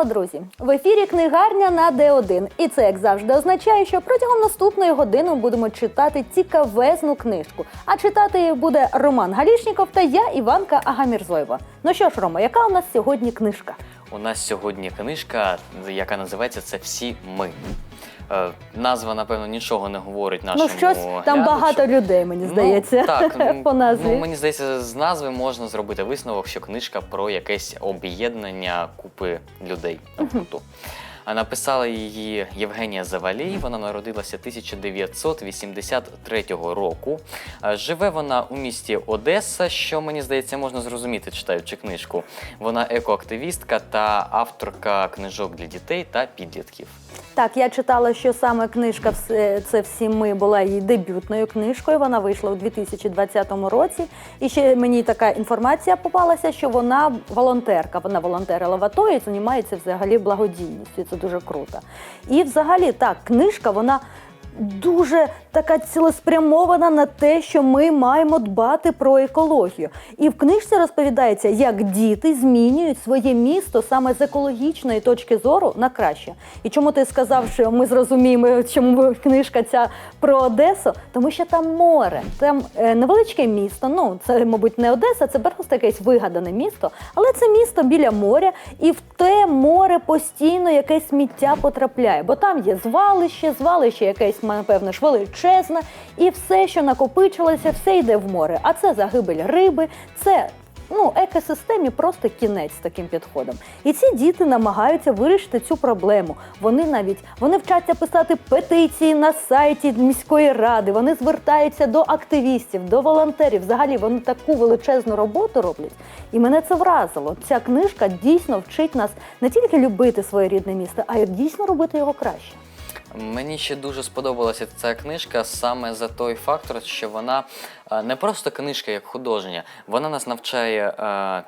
Вітаємо, друзі! В ефірі книгарня на Д1. І це, як завжди, означає, що протягом наступної години будемо читати цікавезну книжку. А читати буде Роман Галішніков та я, Іванка Агамірзоєва. Ну що ж, Рома, яка у нас сьогодні книжка? У нас сьогодні книжка, яка називається Це всі ми. Е, назва, напевно, нічого не говорить нашому ну, щось там глядачу. багато людей, мені здається, Ну, так, по назві. Ну, мені здається, з назви можна зробити висновок, що книжка про якесь об'єднання купи людей. А написала її Євгенія Завалій. Вона народилася 1983 року. Е, Живе вона у місті Одеса, що мені здається, можна зрозуміти, читаючи книжку. Вона екоактивістка та авторка книжок для дітей та підлітків. Так, я читала, що саме книжка це всі ми була її дебютною книжкою. Вона вийшла у 2020 році. І ще мені така інформація попалася, що вона волонтерка. Вона волонтерила в АТО і займається взагалі благодійністю. Це дуже круто. І взагалі так, книжка вона. Дуже така цілеспрямована на те, що ми маємо дбати про екологію. І в книжці розповідається, як діти змінюють своє місто саме з екологічної точки зору на краще. І чому ти сказав, що ми зрозуміємо, чому книжка ця про Одесу? Тому що там море, там е, невеличке місто. Ну це, мабуть, не Одеса, це просто якесь вигадане місто, але це місто біля моря, і в те море постійно якесь сміття потрапляє, бо там є звалище, звалище якесь, напевно ж, величезне, і все, що накопичилося, все йде в море. А це загибель риби, це ну, екосистемі просто кінець з таким підходом. І ці діти намагаються вирішити цю проблему. Вони навіть вони вчаться писати петиції на сайті міської ради. Вони звертаються до активістів, до волонтерів. Взагалі вони таку величезну роботу роблять. І мене це вразило. Ця книжка дійсно вчить нас не тільки любити своє рідне місто, а й дійсно робити його краще. Мені ще дуже сподобалася ця книжка саме за той фактор, що вона не просто книжка як художня, вона нас навчає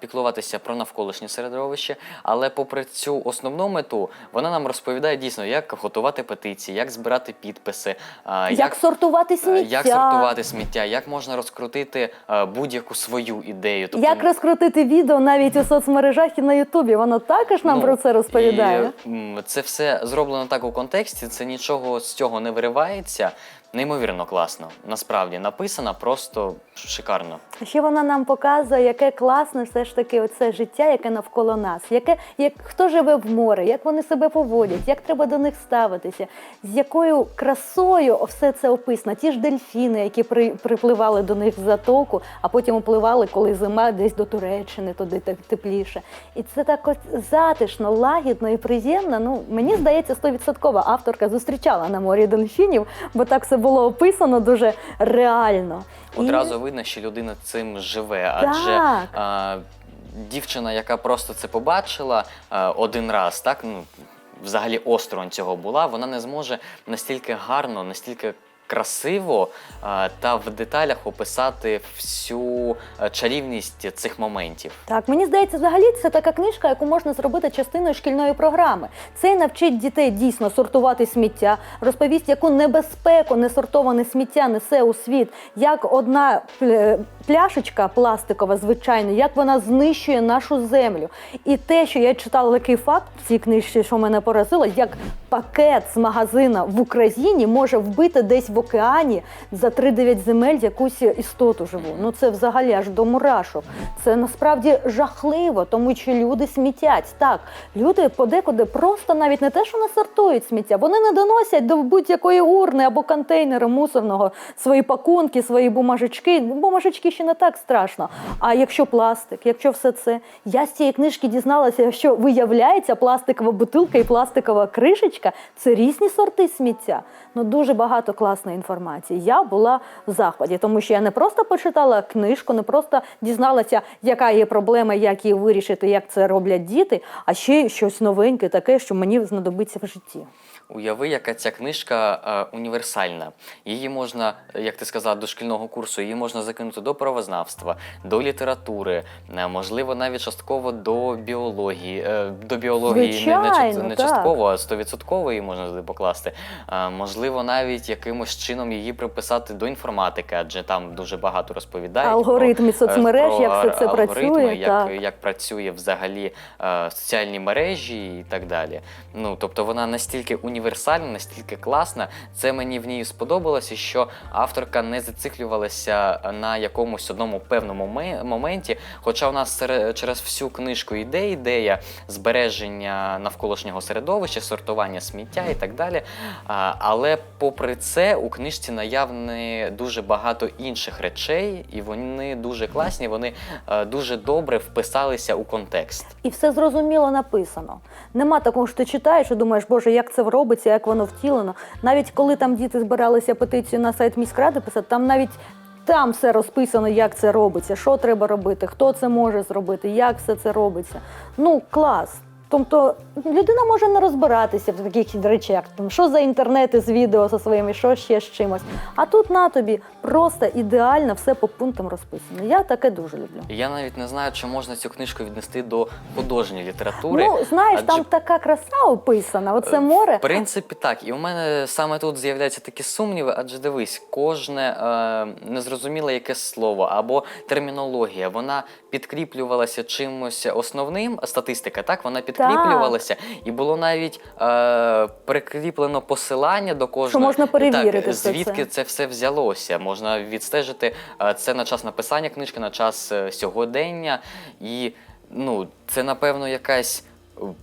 піклуватися про навколишнє середовище, але попри цю основну мету, вона нам розповідає дійсно, як готувати петиції, як збирати підписи, е, Як, сортувати сміття, як сортувати сміття, як можна розкрутити будь-яку свою ідею. Тобто, як розкрутити відео навіть у соцмережах і на Ютубі. Воно також нам Ну, про це розповідає. І, це все зроблено так у контексті, це нічого з цього не виривається. Неймовірно класно. Насправді написано просто шикарно. Ще вона нам показує, яке класне все ж таки оце життя, яке навколо нас, яке як хто живе в морі, як вони себе поводять, як треба до них ставитися, з якою красою все це описано. Ті ж дельфіни, які при, припливали до них в затоку, а потім опливали, коли зима десь до Туреччини, туди так тепліше. І це так от затишно, лагідно і приємно. Ну мені здається, стовідсоткова авторка зустрічала на морі дельфінів, бо так все було описано дуже реально. І- Одразу видно, що людина цим живе, адже Так. а, дівчина, яка просто це побачила а, один раз, так ну взагалі осторонь цього була, вона не зможе настільки гарно, настільки. Красиво та в деталях описати всю чарівність цих моментів. Так, мені здається, взагалі це така книжка, яку можна зробити частиною шкільної програми. Це навчить дітей дійсно сортувати сміття, розповість, яку небезпеку несортоване сміття несе у світ, як одна пл- пляшечка пластикова, звичайно, як вона знищує нашу землю. І те, що я читала такий факт в цій книжці, що мене поразило, як пакет з магазина в Україні може вбити десь в океані за 3-9 земель якусь істоту живу. Ну це взагалі аж до мурашок. Це насправді жахливо, тому що люди смітять. Так, люди подекуди просто навіть не те, що не сортують сміття, вони не доносять до будь-якої урни або контейнера мусорного свої пакунки, свої бумажечки. Бумажечки ще не так страшно. А якщо пластик, якщо все це, я з цієї книжки дізналася, що виявляється пластикова бутилка і пластикова кришечка це різні сорти сміття. Ну дуже багато класної інформації. Я була в захваті, тому що я не просто почитала книжку, не просто дізналася, яка є проблема, як її вирішити, як це роблять діти, а ще щось новеньке, таке, що мені знадобиться в житті. Уяви, яка ця книжка е, універсальна. Її можна, як ти сказав, до шкільного курсу, її можна закинути до правознавства, до літератури, е, можливо, навіть частково до біології. Е, до біології не, не, не частково, а стовідсотково її можна туди покласти. Е, можливо, навіть якимось чином її приписати до інформатики, адже там дуже багато розповідають. про, Алгоритми е, соцмереж, про як все це алгоритми, працює, як, так. як працює взагалі е, соціальні мережі і так далі. Ну тобто вона настільки універсальна, настільки класна. Це мені в ній сподобалося, що авторка не зациклювалася на якомусь одному певному моменті. Хоча у нас через всю книжку йде ідея збереження навколишнього середовища, сортування сміття і так далі. Але попри це, у книжці наявні дуже багато інших речей, і вони дуже класні. Вони е, дуже добре вписалися у контекст. І все зрозуміло написано. Нема такого, що ти читаєш і думаєш, боже, як це робиться, як воно втілено. Навіть коли там діти збиралися петицію на сайт міськради писати, там навіть там все розписано, як це робиться, що треба робити, хто це може зробити, як все це робиться. Ну, клас. Тобто людина може не розбиратися в таких речах, там, що за інтернети з відео зі своїми, що ще з чимось. А тут на тобі просто ідеально все по пунктам розписано. Я таке дуже люблю. Я навіть не знаю, чи можна цю книжку віднести до художньої літератури. Ну, знаєш, адже там така краса описана. Оце море. В принципі, так. І у мене саме тут з'являються такі сумніви, адже дивись, кожне е, незрозуміле якесь слово або термінологія, вона підкріплювалася чимось основним, статистика, так, вона підкріплювалася, і було навіть е, прикріплено посилання до кожного. Що можна перевірити так, звідки це. це все взялося. Можна відстежити е, це на час написання книжки, на час е, сьогодення. І ну, це, напевно, якась. Художня,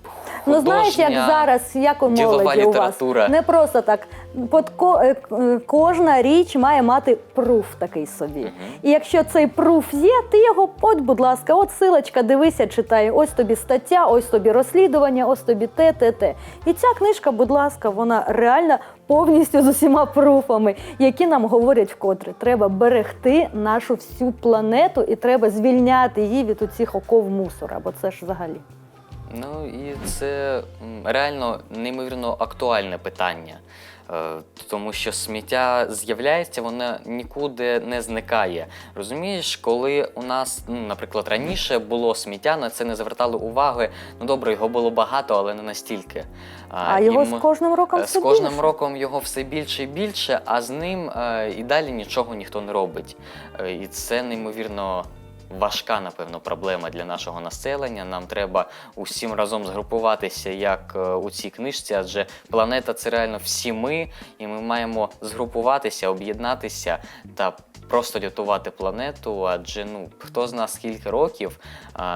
Ну знаєш, як зараз, як у молоді у вас. Не просто так. Под ко- е, е, кожна річ має мати пруф такий собі. І якщо цей пруф є, ти його, от, будь ласка, от силочка, дивися, читай. Ось тобі стаття, ось тобі розслідування, ось тобі те, те, те. І ця книжка, будь ласка, вона реально повністю з усіма пруфами, які нам говорять вкотре. Треба берегти нашу всю планету і треба звільняти її від оцих оков мусора, бо це ж взагалі. Ну і це м, реально неймовірно актуальне питання. Е, Тому що сміття з'являється, воно нікуди не зникає. Розумієш, коли у нас, ну, наприклад, раніше було сміття, на це не звертали уваги. Ну добре, його було багато, але не настільки. А і його мо- з кожним роком Е, все З кожним більше. роком його все більше і більше, а з ним е, і далі нічого ніхто не робить. І це неймовірно. Важка, напевно, проблема для нашого населення. Нам треба усім разом згрупуватися, як е, у цій книжці, адже планета це реально всі ми, і ми маємо згрупуватися, об'єднатися та просто рятувати планету. Адже ну хто з нас скільки років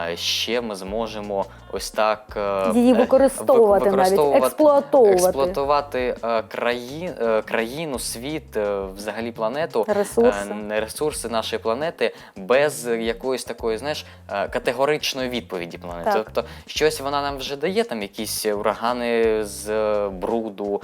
е, ще ми зможемо ось так е, Її е, використовувати навіть, використовувати- експлуатовувати. експлуатувати е, краї, країну, світ, взагалі планету, Ресурси. ресурси нашої планети без якоїсь такої, знаєш, категоричної відповіді планети. Так. Тобто, щось вона нам вже дає, там якісь урагани з бруду,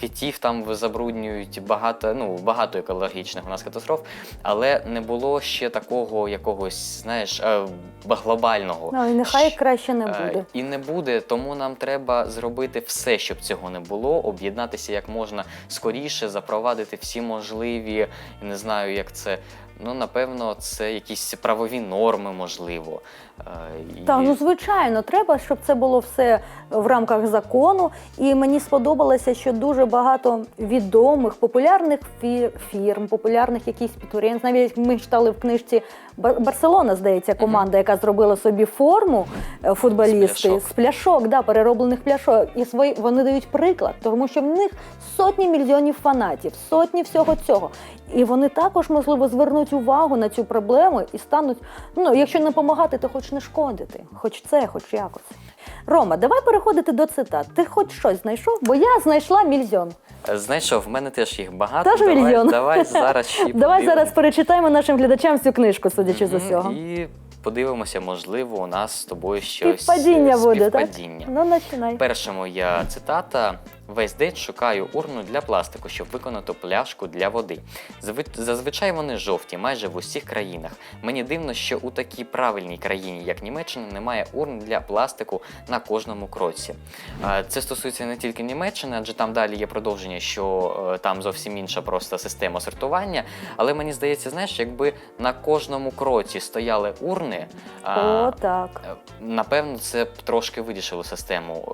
китів там забруднюють багато, ну багато екологічних у нас катастроф, але не було ще такого якогось, знаєш, е, глобального. Ну і нехай краще не Е, буде. І не буде, тому нам треба зробити все, щоб цього не було, об'єднатися як можна скоріше, запровадити всі можливі, не знаю, як це. Ну, напевно, це якісь правові норми, можливо. Та, Так, ну звичайно, треба, щоб це було все в рамках закону. І мені сподобалося, що дуже багато відомих, популярних фі- фірм, популярних якихось підприємств. Навіть ми читали в книжці Барселона, здається, команда, яка зробила собі форму е, футболісти З пляшок. з пляшок, да, перероблених пляшок. І свої вони дають приклад, тому що в них сотні мільйонів фанатів, сотні всього цього. І вони також, можливо, звернуть увагу на цю проблему і стануть, ну, якщо не допомагати, то хоч не шкодити. Хоч це, хоч якось. Рома, давай переходити до цитат. Ти хоч щось знайшов? Бо я знайшла мільйон. Е, Знайшов, в мене теж їх багато. Тож давай, мільйон. давай зараз ще Давай подивимо. зараз перечитаємо нашим глядачам цю книжку, судячи з усього. І подивимося, можливо, у нас з тобою щось Співпадіння е, буде, так? співпадіння. Ну, починай. Перша моя цитата Весь день шукаю урну для пластику, щоб виконати пляшку для води. Зазвичай вони жовті, майже в усіх країнах. Мені дивно, що у такій правильній країні, як Німеччина, немає урн для пластику на кожному кроці. Це стосується не тільки Німеччини, адже там далі є продовження, що е, там зовсім інша просто система сортування. Але мені здається, знаєш, якби на кожному кроці стояли урни, а, О, так. е, напевно, це б трошки вирішило систему е,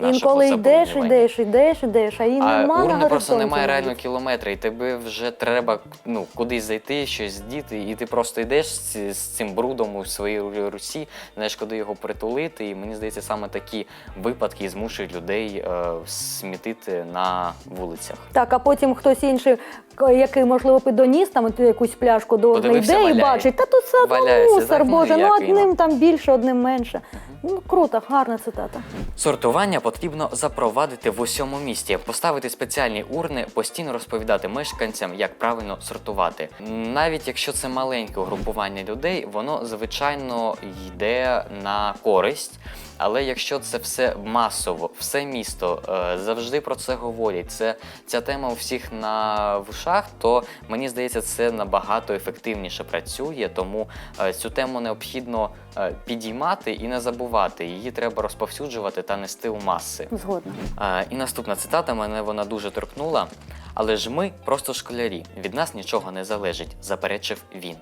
нашого Інколи йдеш, йдеш, йдеш, йдеш, а і А нема на урни просто горизонті немає навіть. реально кілометра, і тебе вже треба ну, кудись зайти, щось здіти, і ти просто йдеш з, ці- з цим брудом у своїй ру- русі, знаєш, куди його притулити. І мені здається, саме такі випадки змушують людей е, смітити на вулицях. Так, а потім хтось інший, к- який, можливо, підоніс там ту якусь пляшку до Подивився, йде і валяє. бачить, та тут все одно Валяється, мусор, так, ну, Боже, ну одним там більше, одним менше. Ну круто, гарна цитата. Сортування потрібно запровадити в усьому місті, поставити спеціальні урни, постійно розповідати мешканцям, як правильно сортувати. Навіть якщо це маленьке угрупування людей, воно звичайно йде на користь. Але якщо це все масово, все місто е, завжди про це говорять, це ця тема у всіх на вушах, то мені здається, це набагато ефективніше працює. Тому е, цю тему необхідно е, підіймати і не забувати. Її треба розповсюджувати та нести у маси. Згодна. І наступна цитата мене вона дуже торкнула. Але ж ми просто школярі, від нас нічого не залежить, заперечив він.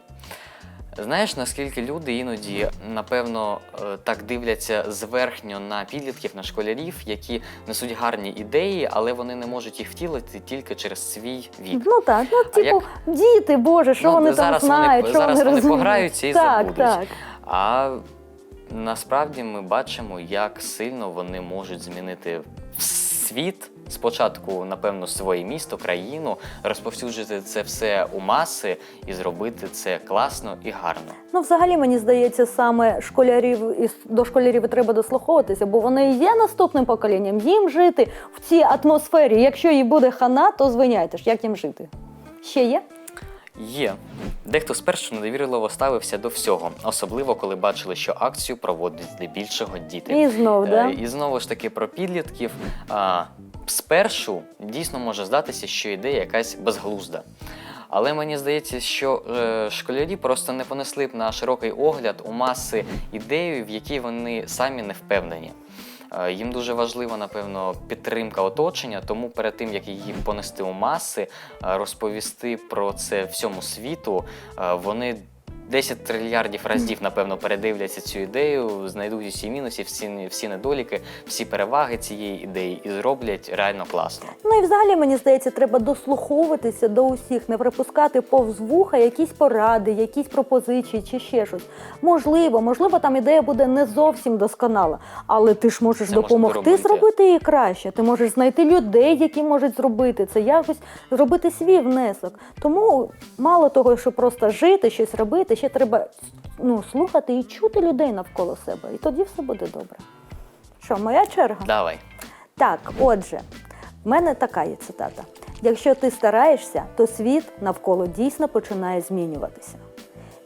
Знаєш, наскільки люди іноді, напевно, е, так дивляться зверхньо на підлітків, на школярів, які несуть гарні ідеї, але вони не можуть їх втілити тільки через свій вік. Ну так, ну типу, як- діти, Боже, що Ну, вони там зараз вони- що зараз вони вони розуміють. пограються і так, забудуть. Так, А насправді ми бачимо, як сильно вони можуть змінити світ. Спочатку, напевно, своє місто, країну, розповсюджити це все у маси і зробити це класно і гарно. Ну, взагалі, мені здається, саме школярів і до школярів і треба дослуховуватися, бо вони є наступним поколінням. Їм жити в цій атмосфері. Якщо їй буде хана, то звиняйте ж, як їм жити? Ще є? Є. Дехто спершу недовірливо ставився до всього, особливо коли бачили, що акцію проводять здебільшого діти. І знов, да? Е, І знову ж таки про підлітків. А, спершу дійсно може здатися, що ідея якась безглузда. Але мені здається, що е, школярі просто не понесли б на широкий огляд у маси ідею, в якій вони самі не впевнені. Е, Їм дуже важлива, напевно, підтримка оточення, тому перед тим, як її понести у маси, е, розповісти про це всьому світу, е, вони 10 трильярдів разів, напевно, передивляться цю ідею, знайдуть усі мінуси, всі, всі недоліки, всі переваги цієї ідеї і зроблять реально класно. Ну і взагалі мені здається, треба дослуховуватися до усіх, не припускати повз вуха якісь поради, якісь пропозиції чи ще щось. Можливо, можливо, там ідея буде не зовсім досконала, але ти ж можеш Це допомогти доробити. зробити її краще. Ти можеш знайти людей, які можуть зробити це, якось зробити свій внесок. Тому мало того, що просто жити, щось робити, ще треба ну, слухати і чути людей навколо себе. І тоді все буде добре. Що, моя черга? Давай. Так, отже, в мене така є цитата: якщо ти стараєшся, то світ навколо дійсно починає змінюватися.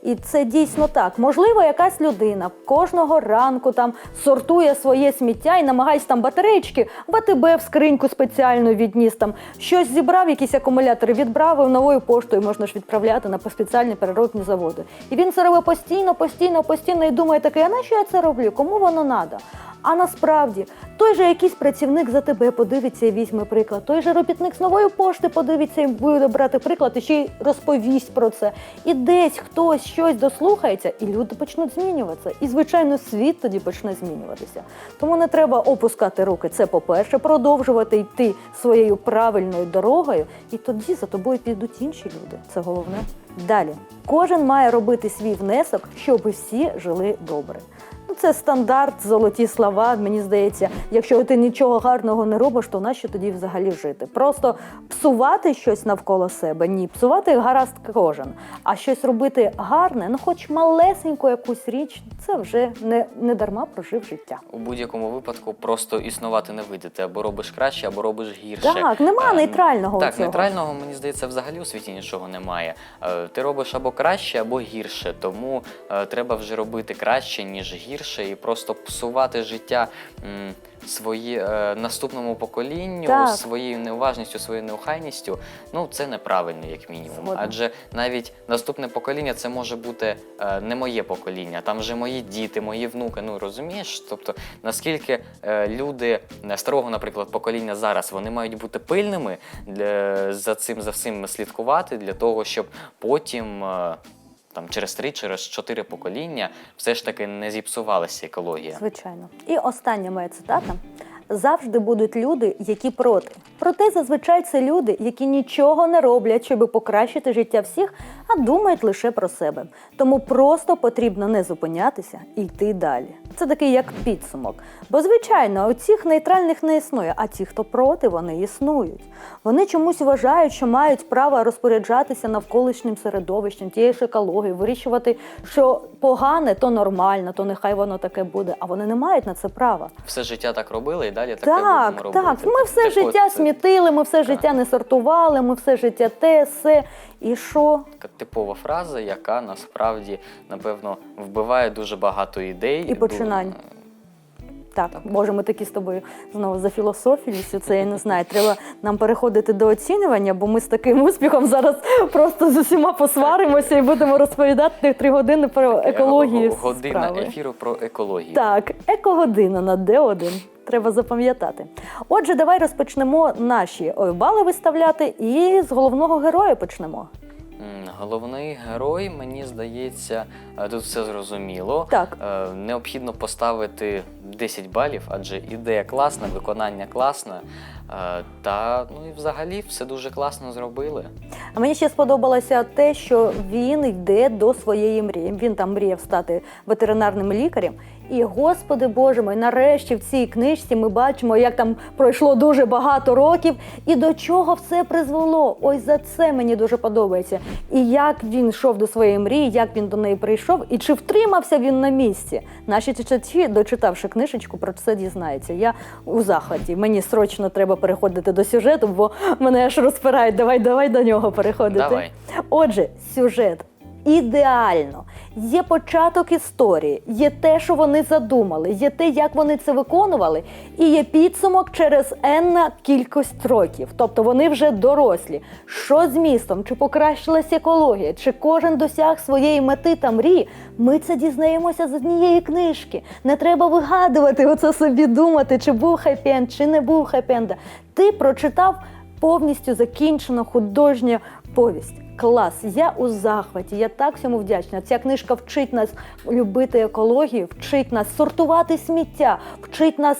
І це дійсно так. Можливо, якась людина кожного ранку там сортує своє сміття і намагається там батарейки ВТБ в скриньку спеціальну відніс, там щось зібрав, якісь акумулятори, відправив новою поштою, можна ж відправляти на спеціальні переробні заводи. І він це робить постійно, постійно, постійно і думає таке, а на що я це роблю? Кому воно надо? А насправді той же якийсь працівник за тебе подивиться і візьме приклад. Той же робітник з нової пошти подивиться і буде брати приклад і ще й розповість про це. І десь хтось щось дослухається, і люди почнуть змінюватися. І звичайно, світ тоді почне змінюватися. Тому не треба опускати руки. Це по-перше, продовжувати йти своєю правильною дорогою, і тоді за тобою підуть інші люди. Це головне. Далі кожен має робити свій внесок, щоб всі жили добре. Ну, це стандарт, золоті слова. Мені здається, якщо ти нічого гарного не робиш, то нащо тоді взагалі жити? Просто псувати щось навколо себе. Ні, псувати гаразд кожен. А щось робити гарне, ну хоч малесеньку якусь річ, це вже не, не дарма прожив життя. У будь-якому випадку просто існувати не вийде. Ти або робиш краще, або робиш гірше. Так, нема Е, нейтрального Так, цього. нейтрального мені здається, взагалі у світі нічого немає. Е, Ти робиш або краще, або гірше. Тому е, треба вже робити краще, ніж гірше. Гірше і просто псувати життя м, свої, е, наступному поколінню Так. своєю неуважністю, своєю неохайністю, ну це неправильно, як мінімум. Згодна. Адже навіть наступне покоління це може бути е, не моє покоління, там вже мої діти, мої внуки. Ну розумієш? Тобто, наскільки е, люди е, старого, наприклад, покоління зараз вони мають бути пильними для, за цим за всім слідкувати для того, щоб потім. е, Там через три, через чотири покоління все ж таки не зіпсувалася екологія. Звичайно. І остання моя цитата. Завжди будуть люди, які проти. Проте зазвичай це люди, які нічого не роблять, щоб покращити життя всіх, а думають лише про себе. Тому просто потрібно не зупинятися і йти далі. Це такий як підсумок. Бо, звичайно, у нейтральних не існує, а ті, хто проти, вони існують. Вони чомусь вважають, що мають право розпоряджатися навколишнім середовищем, тією ж екологією, вирішувати, що погане, то нормально, то нехай воно таке буде. А вони не мають на це права. Все життя так робили і далі таке Так, будемо так. робити. Ми все Так життя от, е, смітили, ми все так. життя не сортували, ми все життя те, все. І що? така типова фраза, яка насправді напевно вбиває дуже багато ідей І починань. Ду- Так, боже, ми такі з тобою знову за філософією, це я не знаю. Треба нам переходити до оцінювання, бо ми з таким успіхом зараз просто з усіма посваримося і будемо розповідати три години про екологію. Г- Година справи. ефіру про екологію. Так, екогодина на Д1. Треба запам'ятати. Отже, давай розпочнемо наші бали виставляти і з головного героя почнемо. Головний герой, мені здається, е, тут все зрозуміло. Так. Е, Необхідно поставити 10 балів, адже ідея класна, виконання класне. Е, Та ну і взагалі все дуже класно зробили. А мені ще сподобалося те, що він йде до своєї мрії. Він там мріяв стати ветеринарним лікарем. І, господи Боже мой, нарешті в цій книжці ми бачимо, як там пройшло дуже багато років, і до чого все призвело. Ось за це мені дуже подобається. І як він йшов до своєї мрії, як він до неї прийшов, і чи втримався він на місці. Наші читачі, дочитавши книжечку, про це дізнаються. Я у захваті. Мені срочно треба переходити до сюжету, бо мене аж розпирають. Давай, давай до нього переходити. Давай. Отже, сюжет ідеально. Є початок історії, є те, що вони задумали, є те, як вони це виконували, і є підсумок через енна кількість років. Тобто вони вже дорослі. Що з містом? Чи покращилась екологія? Чи кожен досяг своєї мети та мрії? Ми це дізнаємося з однієї книжки. Не треба вигадувати оце собі думати, чи був хеппі-енд, чи не був хеппі-енда. Ти прочитав повністю закінчену художню повість. Клас, я у захваті, я так всьому вдячна. Ця книжка вчить нас любити екологію, вчить нас сортувати сміття, вчить нас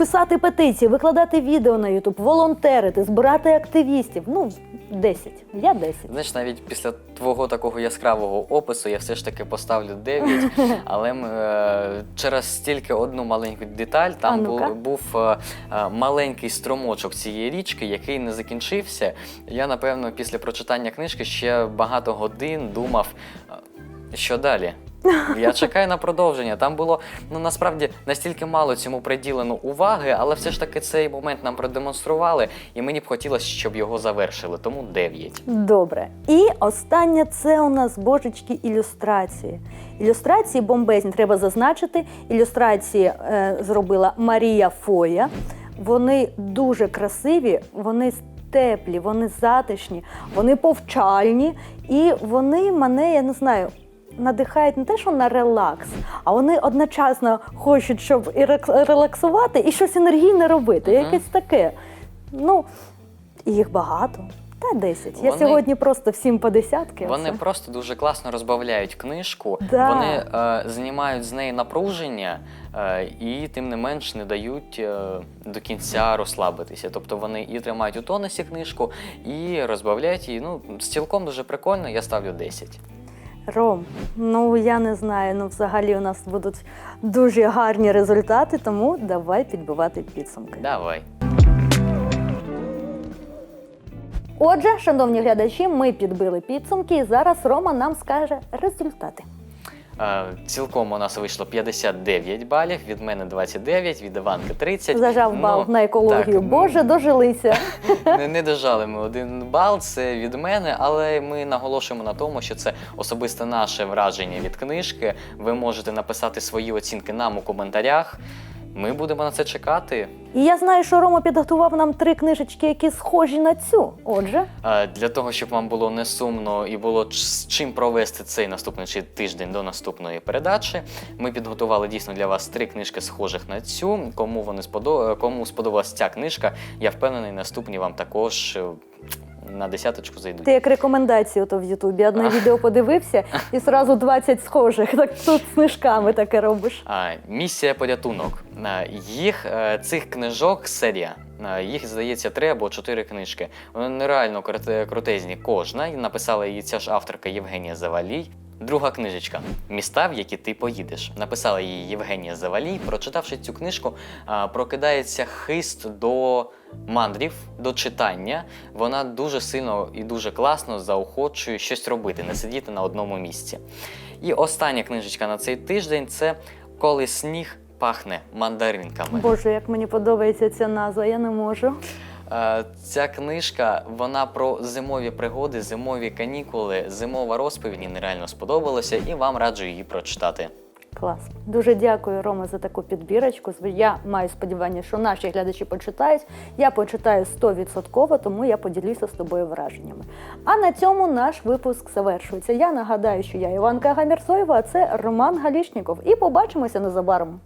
писати петиції, викладати відео на Ютуб, волонтерити, збирати активістів. Ну, 10. Я 10. Знаєш, навіть після твого такого яскравого опису я все ж таки поставлю 9, але е, через стільки одну маленьку деталь там був, був е, е, маленький струмочок цієї річки, який не закінчився. Я, напевно, після прочитання книжки ще багато годин думав, е, що далі. Я чекаю на продовження. Там було ну насправді настільки мало цьому приділено уваги, але все ж таки цей момент нам продемонстрували, і мені б хотілося, щоб його завершили. Тому 9. Добре. І останнє це у нас божечки ілюстрації. Ілюстрації бомбезні треба зазначити. Ілюстрації е, зробила Марія Фоя. Вони дуже красиві, вони теплі, вони затишні, вони повчальні, і вони мене, я не знаю. Надихають не те, що на релакс, а вони одночасно хочуть, щоб і релаксувати, і щось енергійне робити. Мгм. Якесь таке. Ну, їх багато. Та 10. Я сьогодні просто всім по десятки. Вони оце. просто дуже класно розбавляють книжку. Да. Вони е, знімають з неї напруження е, і тим не менш не дають е, до кінця розслабитися. Тобто вони і тримають у тонусі книжку, і розбавляють її. Ну, цілком дуже прикольно, я ставлю 10. Ром, ну я не знаю. Ну, взагалі у нас будуть дуже гарні результати, тому давай підбивати підсумки. Давай. Отже, шановні глядачі, ми підбили підсумки, і зараз Рома нам скаже результати. Е, Цілком у нас вийшло 59 балів, від мене 29, від Іванки 30. Зажав бал Ну, на екологію. так, Боже, дожилися. не, не дожали ми один бал, це від мене, але ми наголошуємо на тому, що це особисте наше враження від книжки. Ви можете написати свої оцінки нам у коментарях. Ми будемо на це чекати. І я знаю, що Рома підготував нам три книжечки, які схожі на цю. Отже, Е, Для того, щоб вам було не сумно і було ч- з чим провести цей наступний чи тиждень до наступної передачі, ми підготували дійсно для вас три книжки, схожих на цю. Кому вони сподо... кому сподобалась ця книжка, я впевнений, наступні вам також е, на десяточку зайдуть. ти як рекомендацію то в Ютубі. Одне відео подивився і зразу 20 схожих. Так тут з книжками таке робиш. А, місія порятунок. А, Їх е, цих книжок серія. А, Їх здається три або чотири книжки. Вони нереально крут- крутезні кожна. І написала її ця ж авторка Євгенія Завалій. Друга книжечка Міста, в які ти поїдеш. Написала її Євгенія Завалій. Прочитавши цю книжку, прокидається хист до мандрів, до читання. Вона дуже сильно і дуже класно заохочує щось робити, не сидіти на одному місці. І остання книжечка на цей тиждень це Коли сніг пахне мандаринками. Боже, як мені подобається ця назва, я не можу. Е, Ця книжка вона про зимові пригоди, зимові канікули, зимова розповідь мені нереально сподобалася, і вам раджу її прочитати. Клас. Дуже дякую, Рома, за таку підбірочку. Я маю сподівання, що наші глядачі почитають. Я почитаю 100%, тому я поділюся з тобою враженнями. А на цьому наш випуск завершується. Я нагадаю, що я Іванка Гамірцоєва, а це Роман Галішніков. І побачимося незабаром.